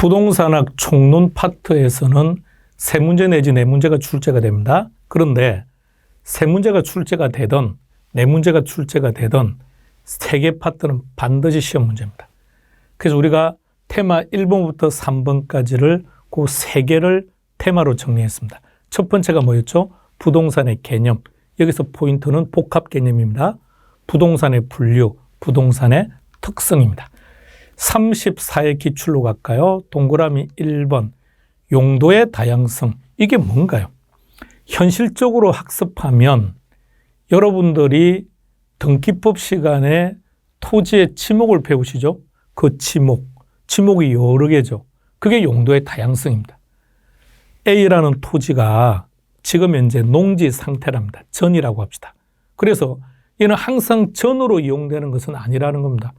부동산학 총론 파트에서는 세 문제 내지 네 문제가 출제가 됩니다. 그런데 세 문제가 출제가 되던 네 문제가 출제가 되던 세 개 파트는 반드시 시험 문제입니다. 그래서 우리가 테마 1번부터 3번까지를 그 세 개를 테마로 정리했습니다. 첫 번째가 뭐였죠? 부동산의 개념. 여기서 포인트는 복합 개념입니다. 부동산의 분류, 부동산의 특성입니다. 34의 기출로 갈까요? 동그라미 1번. 용도의 다양성. 이게 뭔가요? 현실적으로 학습하면 여러분들이 등기법 시간에 토지의 지목을 배우시죠? 그 지목. 지목이 여러 개죠. 그게 용도의 다양성입니다. A라는 토지가 지금 현재 농지 상태랍니다. 전이라고 합시다. 그래서 얘는 항상 전으로 이용되는 것은 아니라는 겁니다.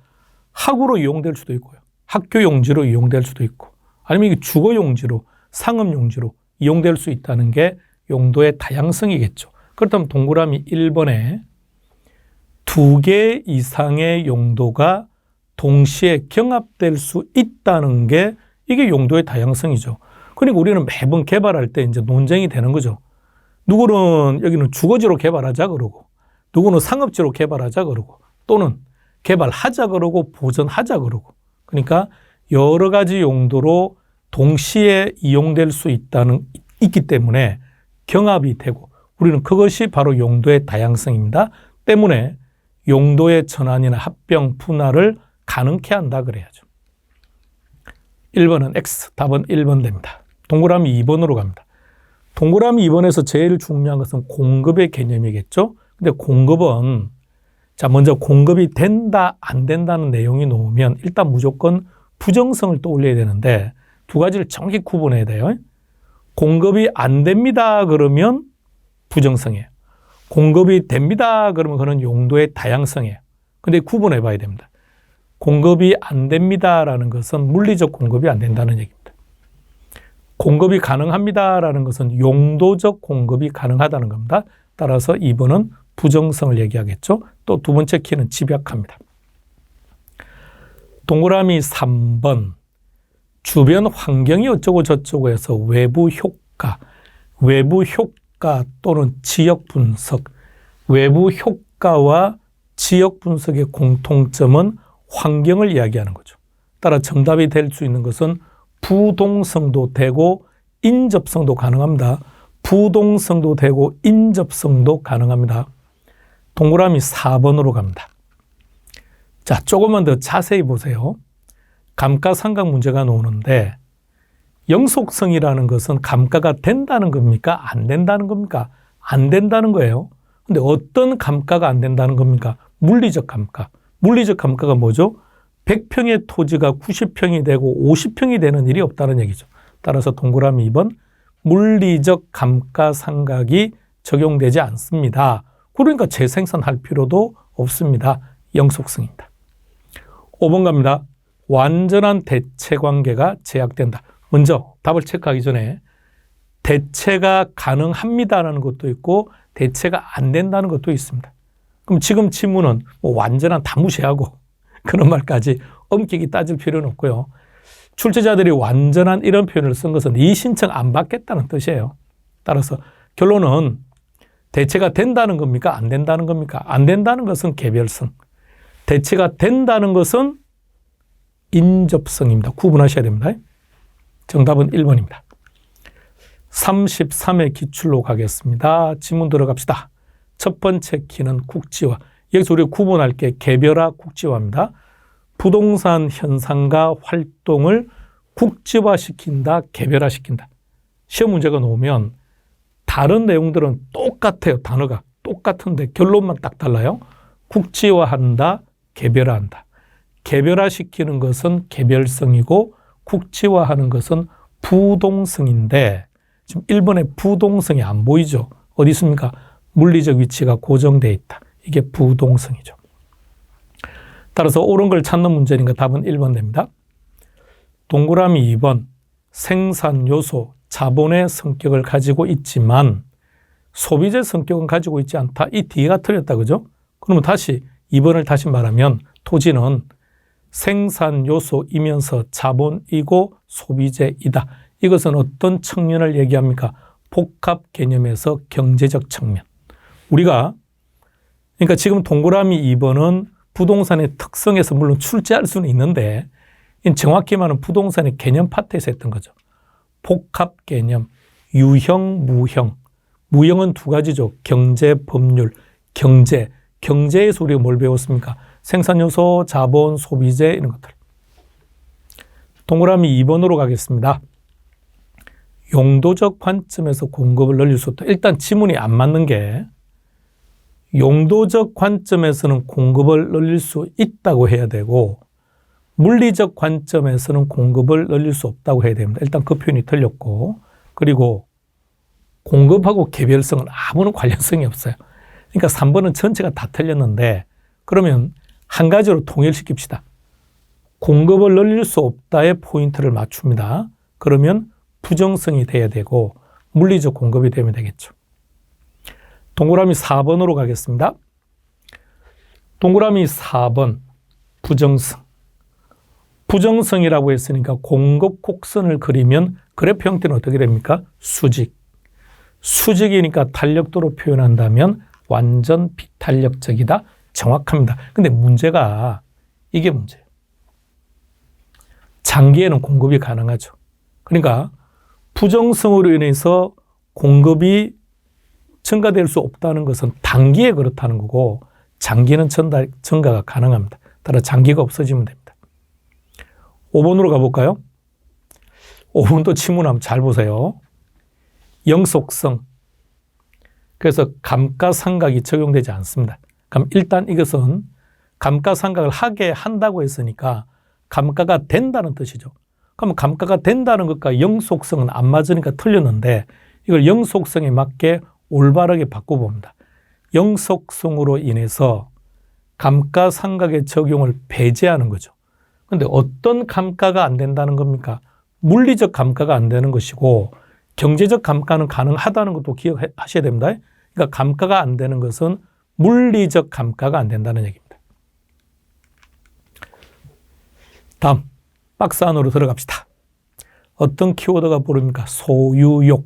학으로 이용될 수도 있고요. 학교 용지로 이용될 수도 있고 아니면 주거 용지로 상업 용지로 이용될 수 있다는 게 용도의 다양성이겠죠. 그렇다면 동그라미 1번에 두 개 이상의 용도가 동시에 경합될 수 있다는 게 이게 용도의 다양성이죠. 그러니까 우리는 매번 개발할 때 이제 논쟁이 되는 거죠. 누구는 여기는 주거지로 개발하자 그러고 누구는 상업지로 개발하자 그러고 또는 개발하자 그러고 보전하자 그러고 그러니까 여러 가지 용도로 동시에 이용될 수 있다는 있기 때문에 경합이 되고 우리는 그것이 바로 용도의 다양성입니다. 때문에 용도의 전환이나 합병 분할을 가능케 한다 그래야죠. 1번은 X, 답은 1번 됩니다. 동그라미 2번으로 갑니다. 동그라미 2번에서 제일 중요한 것은 공급의 개념이겠죠. 근데 공급은 자, 먼저 공급이 된다, 안 된다는 내용이 나오면 일단 무조건 부정성을 떠올려야 되는데 두 가지를 정확히 구분해야 돼요. 공급이 안 됩니다. 그러면 부정성이에요. 공급이 됩니다. 그러면 그는 용도의 다양성이에요. 근데 구분해 봐야 됩니다. 공급이 안 됩니다라는 것은 물리적 공급이 안 된다는 얘기입니다. 공급이 가능합니다라는 것은 용도적 공급이 가능하다는 겁니다. 따라서 2번은 부정성을 얘기하겠죠. 또 두 번째 키는 집약합니다. 동그라미 3번. 주변 환경이 어쩌고 저쩌고 해서 외부 효과, 외부 효과 또는 지역 분석, 외부 효과와 지역 분석의 공통점은 환경을 이야기하는 거죠. 따라 정답이 될 수 있는 것은 부동성도 되고 인접성도 가능합니다. 부동성도 되고 인접성도 가능합니다. 동그라미 4번으로 갑니다. 자, 조금만 더 자세히 보세요. 감가상각 문제가 나오는데 영속성이라는 것은 감가가 된다는 겁니까? 안 된다는 겁니까? 안 된다는 거예요. 근데 어떤 감가가 안 된다는 겁니까? 물리적 감가. 물리적 감가가 뭐죠? 100평의 토지가 90평이 되고 50평이 되는 일이 없다는 얘기죠. 따라서 동그라미 2번 물리적 감가상각이 적용되지 않습니다. 그러니까 재생산할 필요도 없습니다. 영속성입니다. 5번 갑니다. 완전한 대체 관계가 제약된다. 먼저 답을 체크하기 전에 대체가 가능합니다라는 것도 있고 대체가 안 된다는 것도 있습니다. 그럼 지금 질문은 뭐 완전한 다 무시하고 그런 말까지 엄격히 따질 필요는 없고요. 출제자들이 완전한 이런 표현을 쓴 것은 이 신청 안 받겠다는 뜻이에요. 따라서 결론은 대체가 된다는 겁니까? 안 된다는 겁니까? 안 된다는 것은 개별성. 대체가 된다는 것은 인접성입니다. 구분하셔야 됩니다. 정답은 1번입니다. 33의 기출로 가겠습니다. 지문 들어갑시다. 첫 번째 키는 국지화. 여기서 우리가 구분할 게 개별화 국지화입니다. 부동산 현상과 활동을 국지화시킨다, 개별화시킨다. 시험 문제가 나오면 다른 내용들은 똑같아요. 단어가 똑같은데 결론만 딱 달라요. 국지화한다, 개별화한다. 개별화시키는 것은 개별성이고 국지화하는 것은 부동성인데 지금 1번에 부동성이 안 보이죠. 어디 있습니까? 물리적 위치가 고정되어 있다. 이게 부동성이죠. 따라서 옳은 걸 찾는 문제니까 답은 1번 됩니다. 동그라미 2번 생산 요소, 자본의 성격을 가지고 있지만 소비재 성격은 가지고 있지 않다. 이 뒤가 틀렸다. 그죠? 그러면 다시 2번을 다시 말하면 토지는 생산 요소이면서 자본이고 소비재이다. 이것은 어떤 측면을 얘기합니까? 복합 개념에서 경제적 측면. 우리가 그러니까 지금 동그라미 2번은 부동산의 특성에서 물론 출제할 수는 있는데 정확히 말하면 부동산의 개념 파트에서 했던 거죠. 복합 개념, 유형, 무형. 무형은 두 가지죠. 경제, 법률, 경제. 경제에서 우리가 뭘 배웠습니까? 생산요소, 자본, 소비재 이런 것들. 동그라미 2번으로 가겠습니다. 용도적 관점에서 공급을 늘릴 수 없다. 일단 지문이 안 맞는 게 용도적 관점에서는 공급을 늘릴 수 있다고 해야 되고 물리적 관점에서는 공급을 늘릴 수 없다고 해야 됩니다. 일단 그 표현이 틀렸고 그리고 공급하고 개별성은 아무런 관련성이 없어요. 그러니까 3번은 전체가 다 틀렸는데 그러면 한 가지로 통일시킵시다. 공급을 늘릴 수 없다의 포인트를 맞춥니다. 그러면 부정성이 돼야 되고 물리적 공급이 되면 되겠죠. 동그라미 4번으로 가겠습니다. 동그라미 4번 부정성. 부정성이라고 했으니까 공급 곡선을 그리면 그래프 형태는 어떻게 됩니까? 수직. 수직이니까 탄력도로 표현한다면 완전 비탄력적이다. 정확합니다. 근데 문제가 이게 문제예요. 장기에는 공급이 가능하죠. 그러니까 부정성으로 인해서 공급이 증가될 수 없다는 것은 단기에 그렇다는 거고 장기는 증가가 가능합니다. 따라 장기가 없어지면 됩니다. 5번으로 가볼까요? 5번도 치문 한번 잘 보세요. 영속성. 그래서 감가상각이 적용되지 않습니다. 그럼 일단 이것은 감가상각을 하게 한다고 했으니까 감가가 된다는 뜻이죠. 그러면 감가가 된다는 것과 영속성은 안 맞으니까 틀렸는데 이걸 영속성에 맞게 올바르게 바꿔봅니다. 영속성으로 인해서 감가상각의 적용을 배제하는 거죠. 근데 어떤 감가가 안 된다는 겁니까? 물리적 감가가 안 되는 것이고 경제적 감가는 가능하다는 것도 기억하셔야 됩니다. 그러니까 감가가 안 되는 것은 물리적 감가가 안 된다는 얘기입니다. 다음 박스 안으로 들어갑시다. 어떤 키워드가 부릅니까? 소유욕.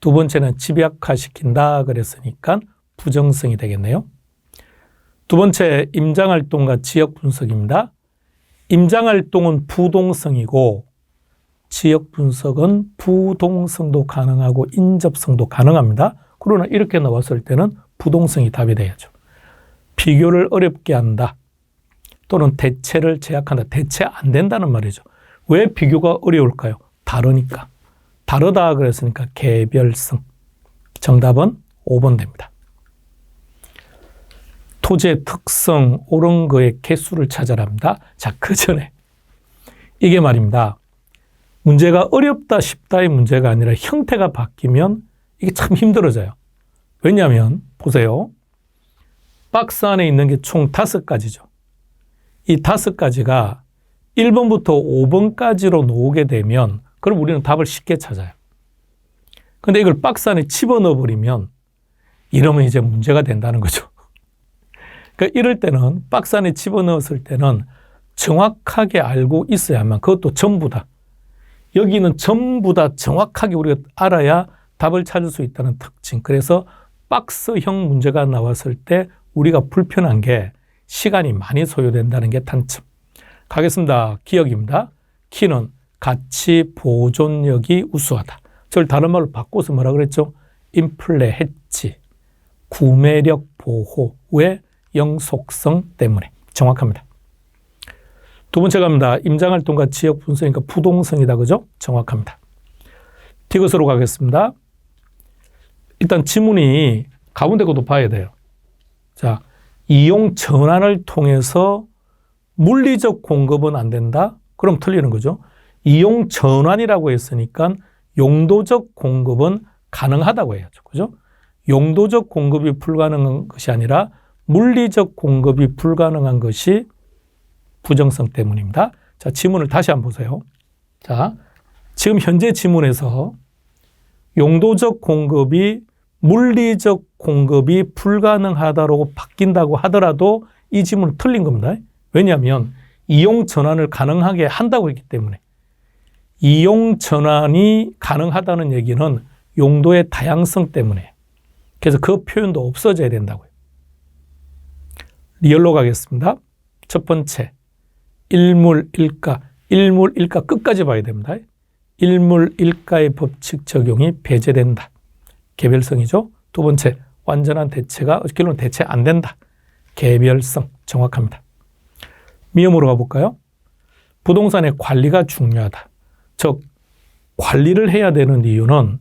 두 번째는 집약화시킨다 그랬으니까 부정성이 되겠네요. 두 번째 임장활동과 지역 분석입니다. 임장활동은 부동성이고 지역 분석은 부동성도 가능하고 인접성도 가능합니다. 그러나 이렇게 나왔을 때는 부동성이 답이 돼야죠. 비교를 어렵게 한다. 또는 대체를 제약한다. 대체 안 된다는 말이죠. 왜 비교가 어려울까요? 다르니까. 다르다 그랬으니까 개별성. 정답은 5번 됩니다. 토지의 특성, 옳은 거의 개수를 찾아랍니다. 자, 그 전에 이게 말입니다. 문제가 어렵다, 쉽다의 문제가 아니라 형태가 바뀌면 이게 참 힘들어져요. 왜냐하면 보세요. 박스 안에 있는 게 총 다섯 가지죠. 이 다섯 가지가 1번부터 5번까지로 놓게 되면 그럼 우리는 답을 쉽게 찾아요. 근데 이걸 박스 안에 집어넣어 버리면 이러면 이제 문제가 된다는 거죠. 그러니까 이럴 때는 박스 안에 집어넣었을 때는 정확하게 알고 있어야만 그것도 전부 다. 여기는 전부 다 정확하게 우리가 알아야 답을 찾을 수 있다는 특징. 그래서 박스형 문제가 나왔을 때 우리가 불편한 게 시간이 많이 소요된다는 게 단점. 가겠습니다. 기억입니다. 키는 가치 보존력이 우수하다. 저를 다른 말로 바꿔서 뭐라 그랬죠? 인플레 해치, 구매력 보호의 영속성 때문에 정확합니다. 두 번째 갑니다. 임장활동과 지역 분석이니까 부동성이다. 그죠? 정확합니다. 디귿으로 가겠습니다. 일단 지문이 가운데 것도 봐야 돼요. 자, 이용 전환을 통해서 물리적 공급은 안 된다? 그럼 틀리는 거죠. 이용 전환이라고 했으니까 용도적 공급은 가능하다고 해야죠. 그죠? 용도적 공급이 불가능한 것이 아니라 물리적 공급이 불가능한 것이 부정성 때문입니다. 자, 지문을 다시 한번 보세요. 자, 지금 현재 지문에서 용도적 공급이 물리적 공급이 불가능하다고 바뀐다고 하더라도 이 지문은 틀린 겁니다. 왜냐하면 이용 전환을 가능하게 한다고 했기 때문에 이용 전환이 가능하다는 얘기는 용도의 다양성 때문에 그래서 그 표현도 없어져야 된다고요. 리얼로 가겠습니다. 첫 번째, 일물 일가, 일물 일가 끝까지 봐야 됩니다. 일물 일가의 법칙 적용이 배제된다. 개별성이죠. 두 번째, 완전한 대체가 결론 대체 안 된다. 개별성 정확합니다. 미음으로 가볼까요? 부동산의 관리가 중요하다. 즉 관리를 해야 되는 이유는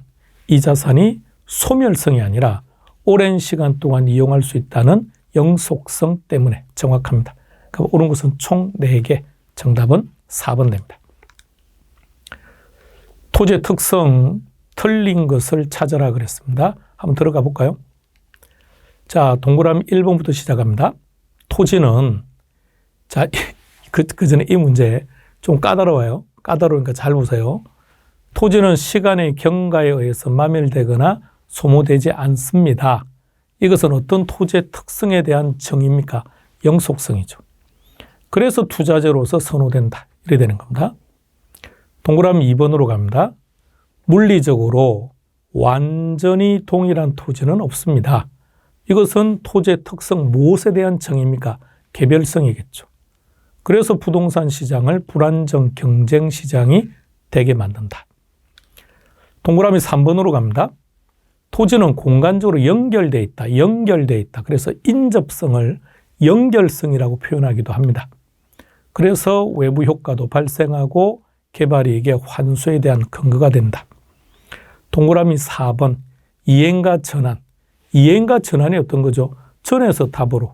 이 자산이 소멸성이 아니라 오랜 시간 동안 이용할 수 있다는 영속성 때문에 정확합니다. 그럼 옳은 것은 총 4개. 정답은 4번 됩니다. 토지의 특성 틀린 것을 찾아라 그랬습니다. 한번 들어가 볼까요? 자, 동그라미 1번부터 시작합니다. 토지는 자, 그, 그 전에 이 문제 좀 까다로워요. 까다로우니까 잘 보세요. 토지는 시간의 경과에 의해서 마멸되거나 소모되지 않습니다. 이것은 어떤 토지의 특성에 대한 정의입니까? 영속성이죠. 그래서 투자재로서 선호된다. 이래 되는 겁니다. 동그라미 2번으로 갑니다. 물리적으로 완전히 동일한 토지는 없습니다. 이것은 토지의 특성 무엇에 대한 정의입니까? 개별성이겠죠. 그래서 부동산 시장을 불안정 경쟁 시장이 되게 만든다. 동그라미 3번으로 갑니다. 토지는 공간적으로 연결돼 있다. 연결돼 있다. 그래서 인접성을 연결성이라고 표현하기도 합니다. 그래서 외부 효과도 발생하고 개발이익의 환수에 대한 근거가 된다. 동그라미 4번 이행과 전환. 이행과 전환이 어떤 거죠? 전에서 답으로.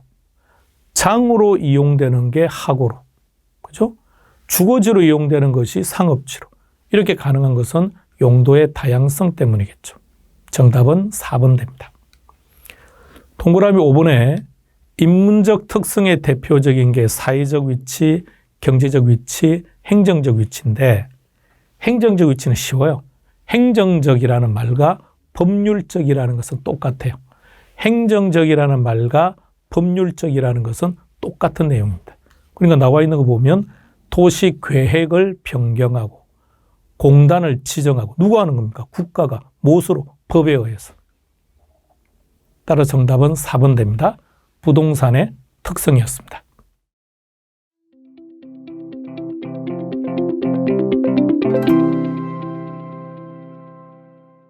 장으로 이용되는 게 학으로. 그죠? 주거지로 이용되는 것이 상업지로. 이렇게 가능한 것은 용도의 다양성 때문이겠죠. 정답은 4번 됩니다. 동그라미 5번에 인문적 특성의 대표적인 게 사회적 위치, 경제적 위치, 행정적 위치인데 행정적 위치는 쉬워요. 행정적이라는 말과 법률적이라는 것은 똑같아요. 행정적이라는 말과 법률적이라는 것은 똑같은 내용입니다. 그러니까 나와 있는 거 보면 도시 계획을 변경하고 공단을 지정하고 누가 하는 겁니까? 국가가 무엇으로? 법에 의해서. 따라 정답은 4번 됩니다. 부동산의 특성이었습니다.